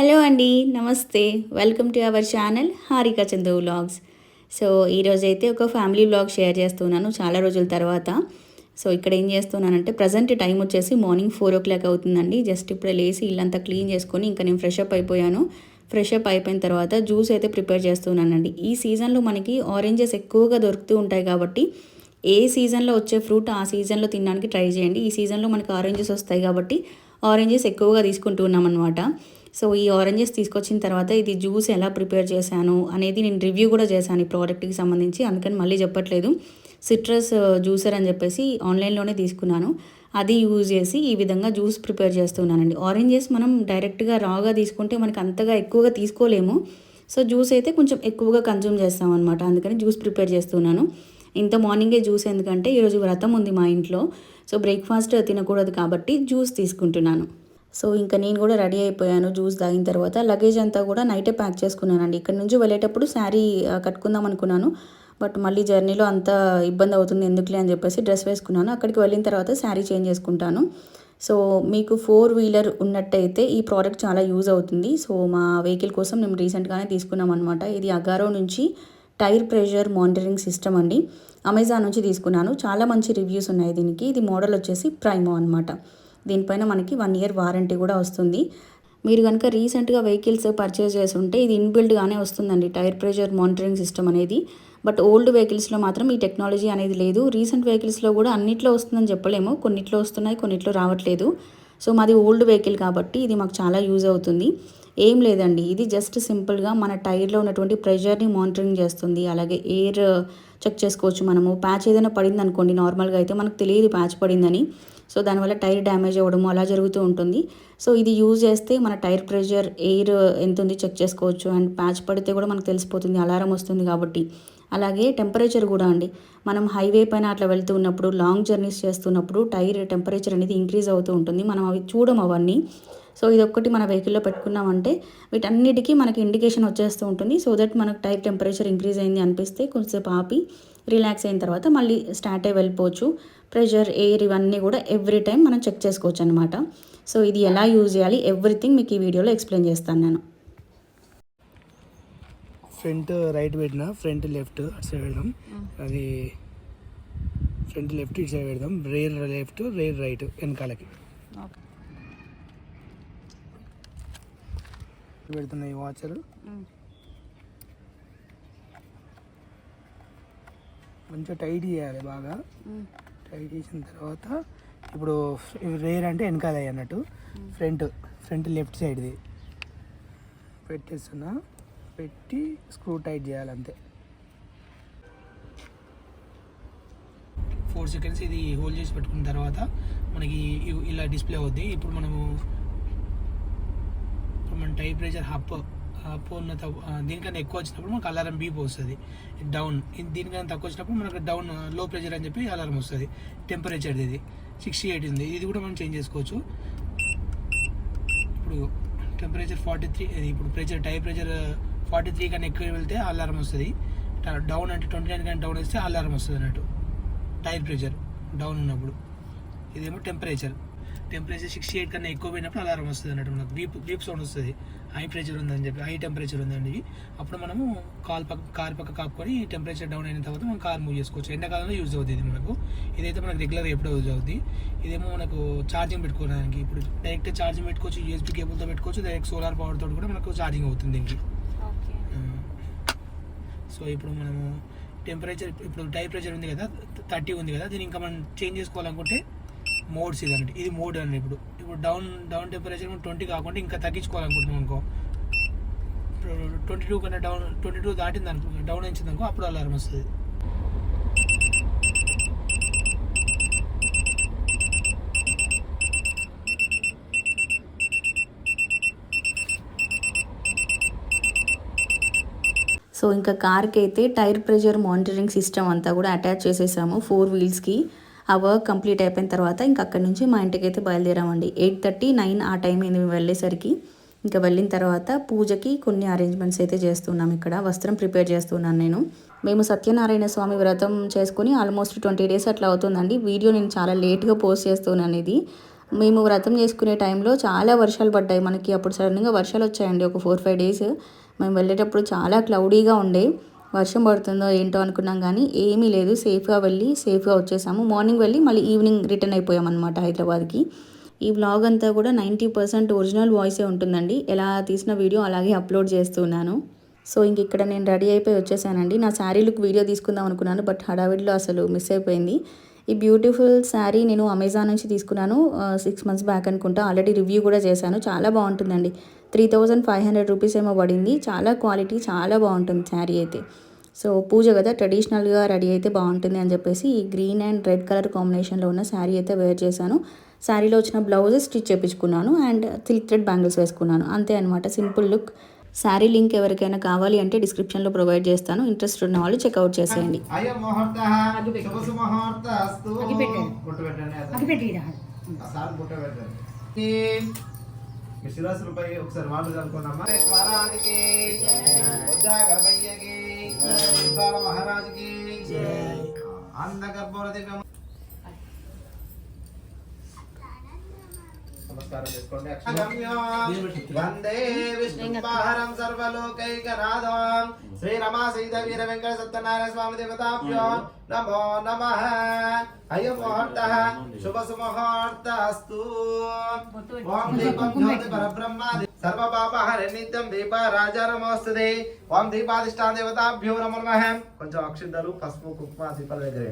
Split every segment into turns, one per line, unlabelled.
Hello అండి నమస్తే. Welcome to our channel Harika Chandu vlogs so ఈరోజు అయితే ఒక ఫ్యామిలీ వ్లాగ్ షేర్ చేస్తున్నాను చాలా రోజుల తర్వాత. సో ఇక్కడ ఏం చేస్తున్నానంటే ప్రజెంట్ టైం వచ్చేసి మార్నింగ్ ఫోర్ ఓ క్లాక్ అవుతుందండి. జస్ట్ ఇప్పుడే లేచి ఇల్లంతా క్లీన్ చేసుకొని ఇంకా నేను ఫ్రెష్ అప్ అయిపోయాను. ఫ్రెష్ అప్ అయిపోయిన తర్వాత జ్యూస్ అయితే ప్రిపేర్ చేస్తున్నానండి. ఈ సీజన్లో మనకి ఆరెంజెస్ ఎక్కువగా దొరుకుతూ ఉంటాయి కాబట్టి ఏ సీజన్లో వచ్చే ఫ్రూట్ ఆ సీజన్లో తినడానికి ట్రై చేయండి. ఈ సీజన్లో మనకి ఆరెంజెస్ వస్తాయి కాబట్టి ఆరెంజెస్ ఎక్కువగా తీసుకుంటూ ఉన్నాం అనమాట సో ఈ ఆరెంజెస్ తీసుకొచ్చిన తర్వాత ఇది జ్యూస్ ఎలా ప్రిపేర్ చేశాను అనేది నేను రివ్యూ కూడా చేశాను ఈ ప్రోడక్ట్కి సంబంధించి. అందుకని మళ్ళీ చెప్పట్లేదు. సిట్రస్ జ్యూసర్ uh, అని చెప్పేసి ఆన్లైన్లోనే తీసుకున్నాను. అది యూజ్ చేసి ఈ విధంగా జ్యూస్ ప్రిపేర్ చేస్తున్నానండి. ఆరెంజెస్ మనం డైరెక్ట్గా రాగా తీసుకుంటే మనకి అంతగా ఎక్కువగా తీసుకోలేము. సో జ్యూస్ అయితే కొంచెం ఎక్కువగా కన్జ్యూమ్ చేస్తాం అనమాట అందుకని జ్యూస్ ప్రిపేర్ చేస్తున్నాను. ఇంత మార్నింగే జ్యూస్ ఎందుకంటే ఈరోజు వ్రతం ఉంది మా ఇంట్లో. సో బ్రేక్ఫాస్ట్ తినకూడదు కాబట్టి జ్యూస్ తీసుకుంటున్నాను. సో ఇంకా నేను కూడా రెడీ అయిపోయాను జ్యూస్ తాగిన తర్వాత. లగేజ్ అంతా కూడా నైటే ప్యాక్ చేసుకున్నానండి. ఇక్కడ నుంచి వెళ్ళేటప్పుడు శారీ కట్టుకుందాం అనుకున్నాను. బట్ మళ్ళీ జర్నీలో అంత ఇబ్బంది అవుతుంది ఎందుకులే అని చెప్పేసి డ్రెస్ వేసుకున్నాను. అక్కడికి వెళ్ళిన తర్వాత శారీ చేంజ్ చేసుకుంటాను. సో మీకు ఫోర్ వీలర్ ఉన్నట్టయితే ఈ ప్రోడక్ట్ చాలా యూజ్ అవుతుంది. సో మా వెహికల్ కోసం మేము రీసెంట్గానే తీసుకున్నాం అనమాట ఇది అగారో నుంచి టైర్ ప్రెషర్ మానిటరింగ్ సిస్టమ్ అండి. అమెజాన్ నుంచి తీసుకున్నాను. చాలా మంచి రివ్యూస్ ఉన్నాయి దీనికి. ఇది మోడల్ వచ్చేసి ప్రైమో అనమాట దీనిపైన మనకి వన్ ఇయర్ వారంటీ కూడా వస్తుంది. మీరు కనుక రీసెంట్గా వెహికల్స్ పర్చేస్ చేసి ఉంటే ఇది ఇన్బిల్డ్గానే వస్తుందండి టైర్ ప్రెషర్ మానిటరింగ్ సిస్టమ్ అనేది. బట్ ఓల్డ్ వెహికల్స్లో మాత్రం ఈ టెక్నాలజీ అనేది లేదు. రీసెంట్ వెహికల్స్లో కూడా అన్నిట్లో వస్తుందని చెప్పలేము. కొన్నిట్లో వస్తున్నాయి కొన్నిట్లో రావట్లేదు. సో మాది ఓల్డ్ వెహికల్ కాబట్టి ఇది మాకు చాలా యూజ్ అవుతుంది. ఏం లేదండి. ఇది జస్ట్ సింపుల్గా మన టైర్లో ఉన్నటువంటి ప్రెషర్ని మానిటరింగ్ చేస్తుంది. అలాగే ఎయిర్ చెక్ చేసుకోవచ్చు మనము. ప్యాచ్ ఏదైనా పడింది అనుకోండి నార్మల్గా అయితే మనకు తెలియదు ప్యాచ్ పడిందని. సో దానివల్ల టైర్ డ్యామేజ్ అవ్వడము అలా జరుగుతూ ఉంటుంది. సో ఇది యూజ్ చేస్తే మన టైర్ ప్రెషర్ ఎయిర్ ఎంత ఉంది చెక్ చేసుకోవచ్చు. అండ్ ప్యాచ్ పడితే కూడా మనకు తెలిసిపోతుంది అలారం వస్తుంది కాబట్టి. అలాగే టెంపరేచర్ కూడా అండి. మనం హైవే పైన అట్లా వెళ్తూ ఉన్నప్పుడు లాంగ్ జర్నీస్ చేస్తున్నప్పుడు టైర్ టెంపరేచర్ అనేది ఇంక్రీజ్ అవుతూ ఉంటుంది. మనం అవి చూడం అవన్నీ. సో ఇది మన వెహికల్లో పెట్టుకున్నామంటే వీటన్నిటికీ మనకి ఇండికేషన్ వచ్చేస్తూ ఉంటుంది. సో దట్ మనకు టైర్ టెంపరేచర్ ఇంక్రీజ్ అయింది అనిపిస్తే కొంచెంసేపు ఆపి రిలాక్స్ అయిన తర్వాత మళ్ళీ స్టార్ట్ అయ్యి వెళ్ళిపోవచ్చు. ప్రెషర్ ఎయిర్ ఇవన్నీ కూడా ఎవ్రీ టైం మనం చెక్ చేసుకోవచ్చు అనమాట సో ఇది ఎలా యూజ్ చేయాలి? ఎవ్రీథింగ్ మీకు ఈ వీడియోలో ఎక్స్ప్లెయిన్ చేస్తాను నేను.
ఫ్రంట్ రైట్ పెట్టిన ఫ్రంట్ లెఫ్ట్ అటు సైడ్ పెడదాం అది ఫ్రంట్ లెఫ్ట్ ఇటు సైడ్ పెడదాం రేర్ లెఫ్ట్ రేర్ రైట్ వెనకాలకి. పెడుతున్న ఈ వాచర్. మంచిగా టైట్ చేయాలి బాగా. టైట్ చేసిన తర్వాత ఇప్పుడు రేర్ అంటే వెనకాల అన్నట్టు. ఫ్రంట్ ఫ్రంట్ లెఫ్ట్ సైడ్ది పెట్టేస్తున్నా. పెట్టి స్క్రూ టైట్ చేయాలి అంతే. ఫోర్ సెకండ్స్ ఇది హోల్డ్ చేసి పెట్టుకున్న తర్వాత మనకి ఇలా డిస్ప్లే అవుద్ది. ఇప్పుడు మనము ఇప్పుడు మన టెంపరేచర్ హప్ హప్ పూర్ణత దీనికన్నా ఎక్కువ వచ్చినప్పుడు మనకు అలారం బీప్ వస్తుంది డౌన్ దీనికన్నా తక్కువ వచ్చినప్పుడు మనకు డౌన్లో ప్రెషర్ అని చెప్పి అలారం వస్తుంది. టెంపరేచర్ ఇది సిక్స్టీ ఎయిట్ ఉంది. ఇది కూడా మనం చేంజ్ చేసుకోవచ్చు. ఇప్పుడు టెంపరేచర్ ఫార్టీ త్రీ ఇప్పుడు pressure tyre pressure forty three కన్నా ఎక్కువ వెళ్తే అలారం వస్తుంది. డౌన్ అంటే ట్వంటీ నైన్ కన్నా డౌన్ వస్తే అలారం వస్తుంది అన్నట్టు. టైర్ ప్రెషర్ డౌన్ ఉన్నప్పుడు. ఇదేమో టెంపరేచర్ టెంపరేచర్ సిక్స్టీ ఎయిట్ కన్నా ఎక్కువ పోయినప్పుడు అలారం వస్తుంది అన్నట్టు మనకు. బీప్ బీప్ సౌండ్ వస్తుంది. హై ప్రెషర్ ఉందని చెప్పి హై టెంపరేచర్ ఉందండి అప్పుడు మనము కాల్ పక్క కార్ పక్క కాపుకొని టెంపరేచర్ డౌన్ అయిన తర్వాత మనం కార్ మూవ్ చేసుకోవచ్చు. ఎండాకాలంలో యూజ్ అవుతుంది ఇది మనకు. ఇదైతే మనకు రెగ్యులర్ ఎప్పుడో యూజ్ అవుతుంది ఇదేమో మనకు ఛార్జింగ్ పెట్టుకోవడానికి. ఇప్పుడు డైరెక్ట్ ఛార్జింగ్ పెట్టుకోవచ్చు యూఎస్బీ కేబుల్తో పెట్టుకోవచ్చు డైరెక్ట్ సోలార్ పవర్ తోటి కూడా మనకు ఛార్జింగ్ అవుతుంది దీనికి. సో ఇప్పుడు మనము టెంపరేచర్ ఇప్పుడు టెంపరేచర్ ఉంది కదా థర్టీ ఉంది కదా దీన్ని ఇంకా మనం చేంజ్ చేసుకోవాలనుకుంటే మోడ్స్ ఇది అన్నట్టు. ఇది మోడ్ అని ఇప్పుడు. ఇప్పుడు డౌన్ డౌన్ టెంపరేచర్ ట్వంటీ కాకుండా ఇంకా తగ్గించుకోవాలనుకుంటున్నాం అనుకో. ఇప్పుడు ట్వంటీ టూ కన్నా డౌన్ ట్వంటీ టూ దాటింది అనుకో డౌన్ వచ్చింది అనుకో అప్పుడు అలారం వస్తుంది.
సో ఇంకా కార్కి అయితే టైర్ ప్రెషర్ మానిటరింగ్ సిస్టమ్ అంతా కూడా అటాచ్ చేసేసాము ఫోర్ వీల్స్కి. ఆ వర్క్ కంప్లీట్ అయిపోయిన తర్వాత ఇంకా అక్కడి నుంచి మా ఇంటికి అయితే బయలుదేరామండి. ఎయిట్ థర్టీ నైన్ ఆ టైం అయింది మేము వెళ్ళేసరికి ఇంకా వెళ్ళిన తర్వాత పూజకి కొన్ని అరేంజ్మెంట్స్ అయితే చేస్తున్నాం ఇక్కడ. వస్త్రం ప్రిపేర్ చేస్తున్నాను నేను. మేము సత్యనారాయణ స్వామి వ్రతం చేసుకుని ఆల్మోస్ట్ ట్వంటీ డేస్ అట్లా అవుతుందండి. వీడియో నేను చాలా లేట్గా పోస్ట్ చేస్తున్నాను ఇది. మేము వ్రతం చేసుకునే టైంలో చాలా వర్షాలు పడ్డాయి. మనకి అప్పుడు సడన్గా వర్షాలు వచ్చాయండి ఒక ఫోర్ ఫైవ్ డేస్ మేము వెళ్ళేటప్పుడు చాలా క్లౌడీగా ఉండే. వర్షం పడుతుందో ఏంటో అనుకున్నాం కానీ ఏమీ లేదు. సేఫ్గా వెళ్ళి సేఫ్గా వచ్చేసాము. మార్నింగ్ వెళ్ళి మళ్ళీ ఈవినింగ్ రిటర్న్ అయిపోయామన్నమాట అనమాట హైదరాబాద్కి. ఈ వ్లాగ్ అంతా కూడా నైంటీ పర్సెంట్ ఒరిజినల్ వాయిసే ఉంటుందండి. ఎలా తీసిన వీడియో అలాగే అప్లోడ్ చేస్తున్నాను సో ఇంక ఇక్కడ నేను రెడీ అయిపోయి వచ్చేసానండి. నా శారీ లుక్ వీడియో తీసుకుందాం అనుకున్నాను బట్ హడావిడిలో అసలు మిస్ అయిపోయింది. ఈ బ్యూటిఫుల్ శారీ నేను అమెజాన్ నుంచి తీసుకున్నాను సిక్స్ మంత్స్ బ్యాక్ అనుకుంటా. ఆల్రెడీ రివ్యూ కూడా చేశాను. చాలా బాగుంటుందండి. Three thousand five hundred rupees ఏమో పడింది. చాలా క్వాలిటీ చాలా బాగుంటుంది శారీ అయితే. సో పూజ కదా ట్రెడిషనల్గా రెడీ అయితే బాగుంటుంది అని చెప్పేసి ఈ గ్రీన్ అండ్ రెడ్ కలర్ కాంబినేషన్లో ఉన్న శారీ అయితే వేర్ చేశాను. శారీలో వచ్చిన బ్లౌజ్ స్టిచ్ చేయించుకున్నాను అండ్ సిల్క్ థ్రెడ్ బ్యాంగిల్స్ వేసుకున్నాను. అంతే అనమాట సింపుల్ లుక్. శారీ లింక్ ఎవరికైనా కావాలి అంటే డిస్క్రిప్షన్లో ప్రొవైడ్ చేస్తాను. ఇంట్రెస్ట్ ఉన్న వాళ్ళు చెక్అవుట్ చేసేయండి.
అయం మీ శిరాసులపై ఒకసారి వాళ్ళు కనుక్కున్నామా మహారాజుకి గణపయ్యకి గర్భోర నమస్కారం చేసుకోండి అక్షగమ్యం. వందే విష్ణుపాహరం సర్వలోకైకనాథం శ్రీ రమా సీత వీర వెంకట సత్యనారాయణ స్వామి దేవతాభ్యో నమో నమః అయం ముహూర్త శుభ సుముహూర్త అస్తు ఓం దీపం జ్యోతి పరబ్రహ్మ సర్వ పాపహర నిత్యం దీప రాజారమోస్తుదే ఓం దీపాధిష్టాన దేవతాభ్యో నమో నమః కొంచెం అక్షింతలు పసుపు కుంకుమ దీపాల దగ్గరే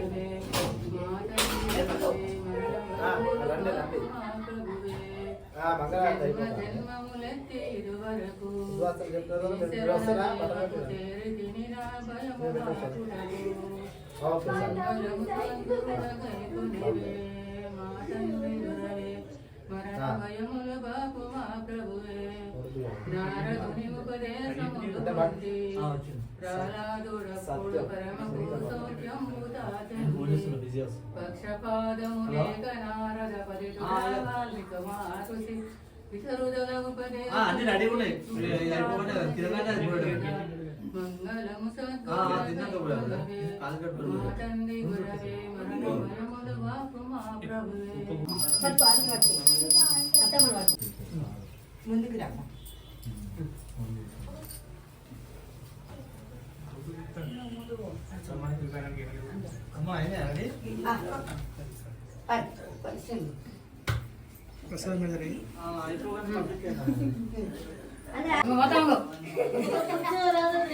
తండ్రి దురవే, మరణ భయములు బాపు మా ప్రభువే నారదుని ఉపదేశములు
అన్ని రెడీ ఉన్నాయి.
మంగళము. తండ్రి గురవే మా ప్రభువే.
ముందుకు రా
అమ్మా అయినా రెడీ
ప్రసాద్ మేడం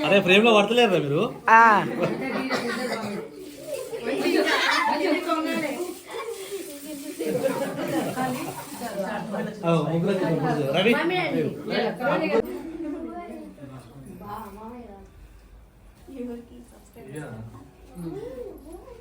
అరే ఫ్రేమ్లో పడతలేరు మీరు ఆ, ముగ్గురు రెడీ